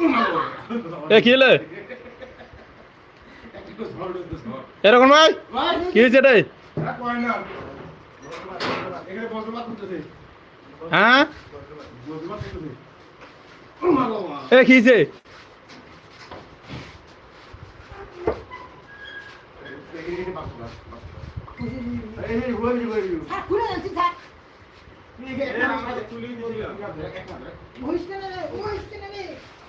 এ কি হলো? এরকম ভাই কি হয়েছে এটাই? হ্যাঁ? এ কি হয়েছে? থাক,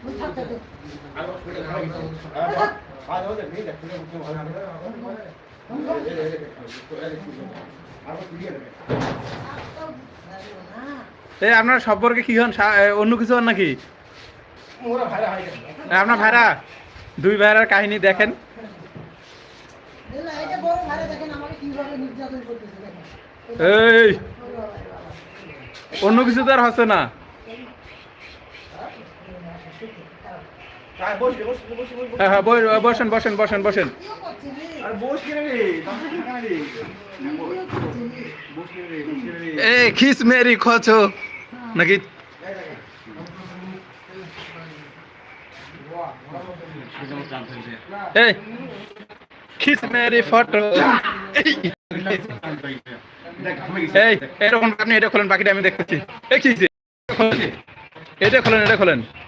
ওই থাক, থাক, থাক। না। এ আপনার সম্পর্কে কি হন অন্য কিছু হন নাকি আপনার ভাইরা দুই ভাইরার কাহিনী দেখেন। এই। অন্য কিছু তো আর হচ্ছে না হ্যাঁ হ্যাঁ বসেন বসেন বসেন বসেন। কিও করছে রে? আর বস কিনে রে থাকা রে কিও করছে রে? বস কিনে রে বস কিনে রে। এ খিস মেরি খোঁচো। নাকি? এই খিস মেরি ফটো। এই। এরকম আপনি এটা খোলেন বাকিটা আমি দেখতেছি। এটা খোলেন এটা খোলেন হ্যাঁ।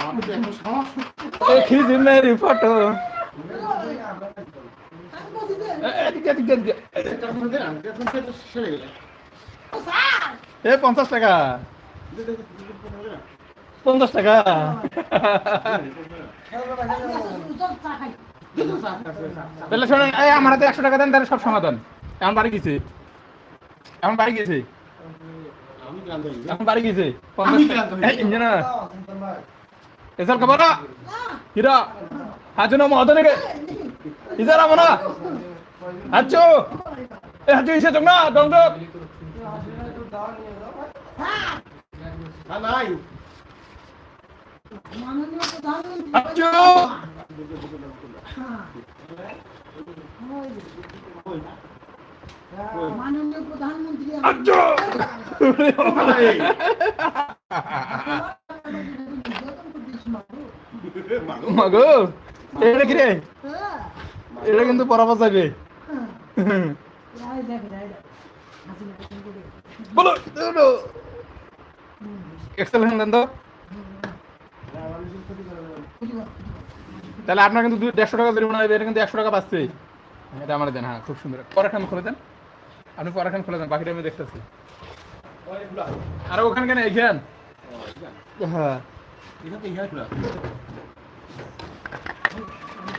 দেখ বাপ তো এখন সাহস খিস মেরি ফটো! এ পঞ্চাশ টাকা। পঞ্চাশ টাকা। তাহলে শোনেন এই আমার হাতে একশো টাকা দেন তাহলে সব সমাধান। এখন বাড়ি গেছে। এখন বাড়ি গেছে। এখন বাড়ি গেছে। পঞ্চাশ টাকা। হয়ে খবর না, হিরা হাজু না মহত নাকি ইজারা মনা? হাজু এ হাজু ইসে তোমরা দম দম স্যার! মাননীয় প্রধানমন্ত্রী হাজু হ্যাঁ। ওই। মাননীয় প্রধানমন্ত্রী হাজু এটা কি রে? এটা কিন্তু পরাপর যাবে বলো দেন তো। তাহলে আপনার কিন্তু দেড়শো টাকা জরিমানা হবে, এটা কিন্তু একশো টাকা পাচ্ছে। এটা আমার দেন হ্যাঁ খুব সুন্দর। পরেখান খুলে দেন। আপনি পরেখান খুলে দেন, বাকিটা আমি দেখতেছি। আর ওখানে কেন এখান হ্যাঁ।